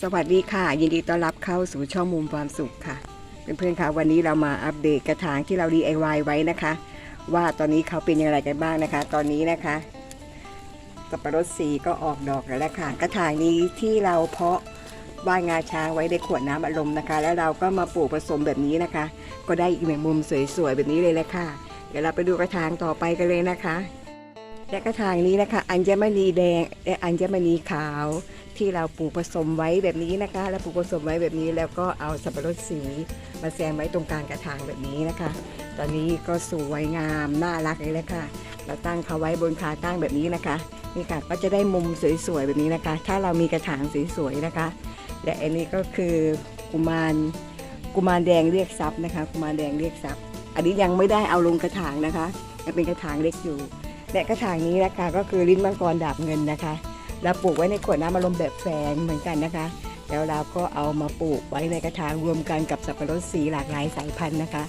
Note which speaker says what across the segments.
Speaker 1: สวัสดีค่ะ ยินดีต้อนรับเข้าสู่ช่องมุมความสุขค่ะ เพื่อนๆค่ะวันนี้เรามาอัปเดตกระถางที่เรา DIY ไว้นะคะ ว่าตอนนี้เขาเป็นอย่างไรกันบ้างนะคะ ตอนนี้นะคะสับปะรดสีก็ออกดอกแล้วแหละค่ะ กระถางนี้ที่เราเพาะว่านงาช้างไว้ในขวดน้ำอัดลมนะคะ แล้วเราก็มาปลูกผสมแบบนี้นะคะ ก็ได้อีกหนึ่งมุมสวยๆแบบนี้เลยแหละค่ะ เดี๋ยวเราไปดูกระถางต่อไปกันเลยนะคะ และกระถางนี้นะคะ อัญมณีแดงและอัญมณีขาวที่เราปลูกผสมไว้แบบนี้นะคะ แล้วปลูกผสมไว้แบบนี้แล้วก็เอาสับปะรดสีมาแซมไว้ตรงกลางกระถางแบบนี้นะคะ ตอนนี้ก็สวยงามน่ารักเลยแหละค่ะเราตั้งเขาไว้บนขาตั้งแบบนี้นะคะนี่ค่ะก็จะได้มุมสวยๆแบบนี้นะคะ ถ้าเรามีกระถางสวยๆนะคะ และอันนี้ก็คือกุมารกุมารแดงเรียกทรัพย์นะคะ กุมารแดงเรียกทรัพย์ อันนี้ยังไม่ได้เอาลงกระถางนะคะยังเป็นกระถางเล็กอยู่ และกระถางนี้นะคะก็คือลิ้นมังกรดาบเงินนะคะเราปลูกไว้ในขวดน้ำอารมณ์แบบแฝงเหมือนกันนะคะ แล้วเราก็เอามาปลูกไว้ในกระถางรวมกันกับสับปะรดสีหลากหลายสายพันธุ์นะคะ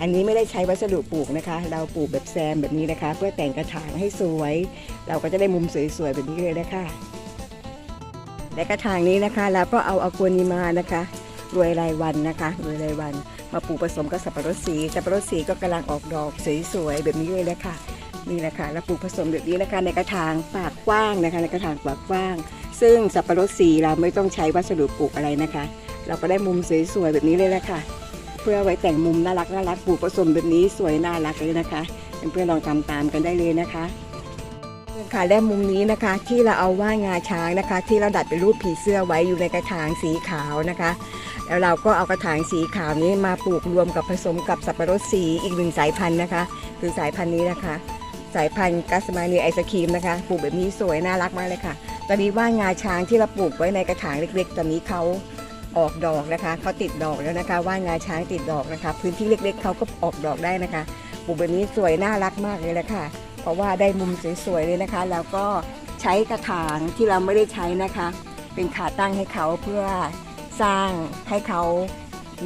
Speaker 1: อันนี้ไม่ได้ใช้วัสดุปลูกนะคะ เราปลูกแบบแซมแบบนี้นะคะ เพื่อแต่งกระถางให้สวย เราก็จะได้มุมสวยๆแบบนี้เลยนะคะและกระถางนี้นะคะเราก็เอาอากวนิมานะคะรวยรายวันนะคะรวยรายวัน มาปลูกผสมกับสับปะรดสีสับปะรดสีก็กำลังออกดอกสวยๆแบบนี้เลยนะคะ นี่แหละค่ะแล้วปลูกผสมแบบนี้นะคะในกระถางปากกว้างนะคะ ในกระถางปากกว้าง ซึ่งสับปะรดสีเราไม่ต้องใช้วัสดุปลูกอะไรนะคะ เราก็ได้มุมสวยๆแบบนี้เลยแหละค่ะ เพื่อไว้แต่งมุมน่ารักน่ารักปลูกผสมแบบนี้สวยน่ารักเลยนะคะเพื่อนๆลองทำตามกันได้เลยนะคะค่ะและมุมนี้นะคะที่เราเอาว่านงาช้างนะคะ ที่เราดัดเป็นรูปผีเสื้อไว้อยู่ในกระถางสีขาวนะคะ แล้วเราก็เอากระถางสีขาวนี้มาปลูกรวมกับผสมกับสับปะรดสีอีกหนึ่งสายพันธุ์นะคะ คือสายพันธุ์นี้นะคะ สายพันธุ์กัสมาเนียไอศครีมนะคะปลูกแบบนี้สวยน่ารักมากเลยค่ะ ตอนนี้ว่านงาช้างที่เราปลูกไว้ในกระถางเล็กๆ ตอนนี้เขาออกดอกนะคะเขาติดดอกแล้วนะคะ ว่านงาช้างติดดอกนะคะ พื้นที่เล็ก ๆเขาก็ออกดอกได้นะคะปลูกแบบนี้สวยน่ารักมากเลยแหละค่ะ เพราะว่าได้มุมสวยๆเลยนะคะ แล้วก็ใช้กระถางที่เราไม่ได้ใช้นะคะ เป็นขาตั้งให้เขาเพื่อสร้างให้เขา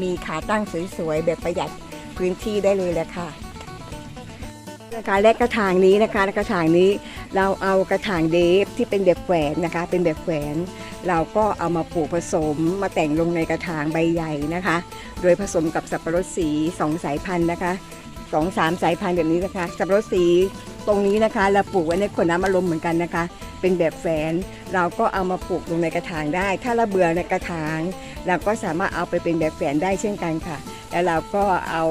Speaker 1: มีขาตั้งสวยๆแบบประหยัดพื้นที่ได้เลยแหละค่ะ นะคะและกระถางนี้นะคะกระถางนี้เราเอากระถางเดฟที่เป็นแบบแขวนนะคะ เป็นแบบแขวน เราก็เอามาปลูกผสมมาแต่งลงในกระถางใบใหญ่นะคะ โดยผสมกับสับปะรดสีสองสายพันธุ์นะคะสองสามสายพันธุ์แบบนี้นะคะ สับปะรดสีตรงนี้นะคะ เราปลูกไว้ในขวดน้ำอารมณ์เหมือนกันนะคะ เป็นแบบแฝนเราก็เอามาปลูกลงในกระถางได้ ถ้าเราเบื่อในกระถาง เราก็สามารถเอาไปเป็นแบบแฝนได้เช่นกันค่ะ แล้วเราก็เอา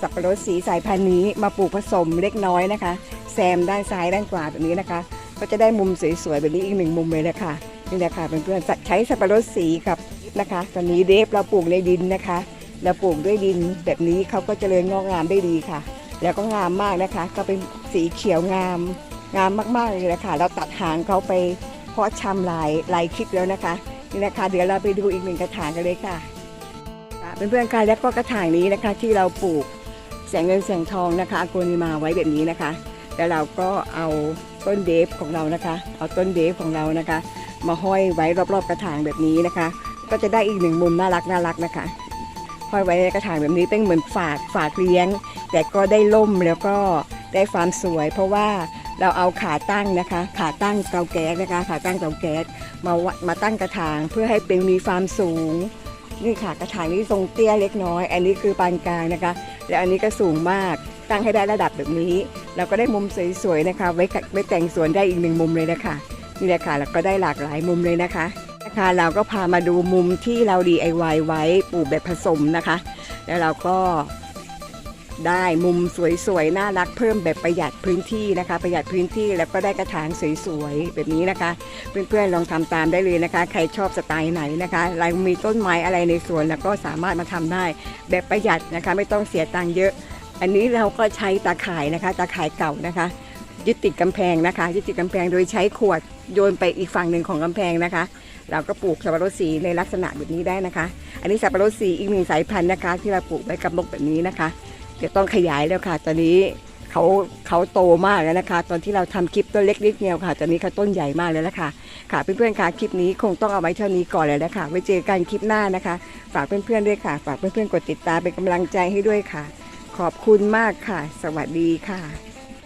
Speaker 1: สับปะรดสีสายพันธุ์นี้มาปลูกผสมเล็กน้อยนะคะ แซมด้านซ้ายด้านขวาแบบนี้นะคะ ก็จะได้มุมสวยๆแบบนี้อีกหนึ่งมุมเลยนะคะนี่แหละค่ะเพื่อนๆใช้สับปะรดสีกับนะคะ ตอนนี้เดฟเราปลูกในดินนะคะ เราปลูกด้วยดินแบบนี้เขาก็เจริญงอกงามได้ดีค่ะ แล้วก็งามมากนะคะ ก็เป็นสีเขียวงาม งามมากๆเลยนะคะเราตัดหางเขาไปเพาะชำลายลายคลิปแล้วนะคะนี่นะคะ เดี๋ยวเราไปดูอีกหนึ่งกระถางกันเลยค่ะค่ะเพื่อนๆค่ะแล้วก็กระถางนี้นะคะที่เราปลูก แสงเงินแสงทองนะคะอาโกนิมาไว้แบบนี้นะคะ แล้วเราก็เอาต้นเดฟของเรานะคะ เอาต้นเดฟของเรานะคะ มาห้อยไว้รอบๆกระถางแบบนี้นะคะ ก็จะได้อีกหนึ่งมุมน่ารักน่ารักนะคะห้อยไว้ในกระถางแบบนี้เป็นเหมือนฝากฝากเลี้ยง แต่ก็ได้ล่มแล้วก็ได้ความสวย เพราะว่าเราเอาขาตั้งนะคะ ขาตั้งเตาแก๊สนะคะ ขาตั้งเตาแก๊สมาวะมาตั้งกระถางเพื่อให้เป็นมีความสูง นี่ค่ะกระถางนี้ทรงเตี้ยเล็กน้อย อันนี้คือปานกลางนะคะ และอันนี้ก็สูงมากตั้งให้ได้ระดับแบบนี้ เราก็ได้มุมสวยๆนะคะไว้กะไว้แต่งสวนได้อีกหนึ่งมุมเลยนะคะนี่แหละค่ะแล้วก็ได้หลากหลายมุมเลยนะคะนะคะเราก็พามาดูมุมที่เรา DIY ไว้ปลูกแบบผสมนะคะ แล้วเราก็ ได้มุมสวยๆ น่ารักเพิ่มแบบประหยัดพื้นที่นะคะ ประหยัดพื้นที่แล้วก็ได้กระถางสวยๆ แบบนี้นะคะ เพื่อนๆลองทำตามได้เลยนะคะ ใครชอบสไตล์ไหนนะคะเรามีต้นไม้อะไรในสวนแล้วก็สามารถมาทำได้แบบประหยัดนะคะ ไม่ต้องเสียตังค์เยอะ อันนี้เราก็ใช้ตาข่ายนะคะ ตาข่ายเก่านะคะยึดติดกำแพงนะคะยึดติดกำแพงโดยใช้ขวดโยนไปอีกฝั่งหนึ่งของกำแพงนะคะ เราก็ปลูกสับปะรดสีในลักษณะแบบนี้ได้นะคะ อันนี้สับปะรดสีอีกหนึ่งสายพันธุ์นะคะ ที่เราปลูกไว้กับนกแบบนี้นะคะ จะต้องขยายแล้วค่ะ ตอนนี้เขาเขาโตมากแล้วนะคะ ตอนที่เราทำคลิปต้นเล็กนิดเดียวค่ะ ตอนนี้เขาต้นใหญ่มากแล้วละค่ะค่ะเพื่อนๆค่ะคลิปนี้คงต้องเอาไว้เท่านี้ก่อนเลยนะคะไว้เจอกันคลิปหน้านะคะ ฝากเพื่อนๆด้วยค่ะ ฝากเพื่อนๆกดติดตามเป็นกำลังใจให้ด้วยค่ะ ขอบคุณมากค่ะ สวัสดีค่ะ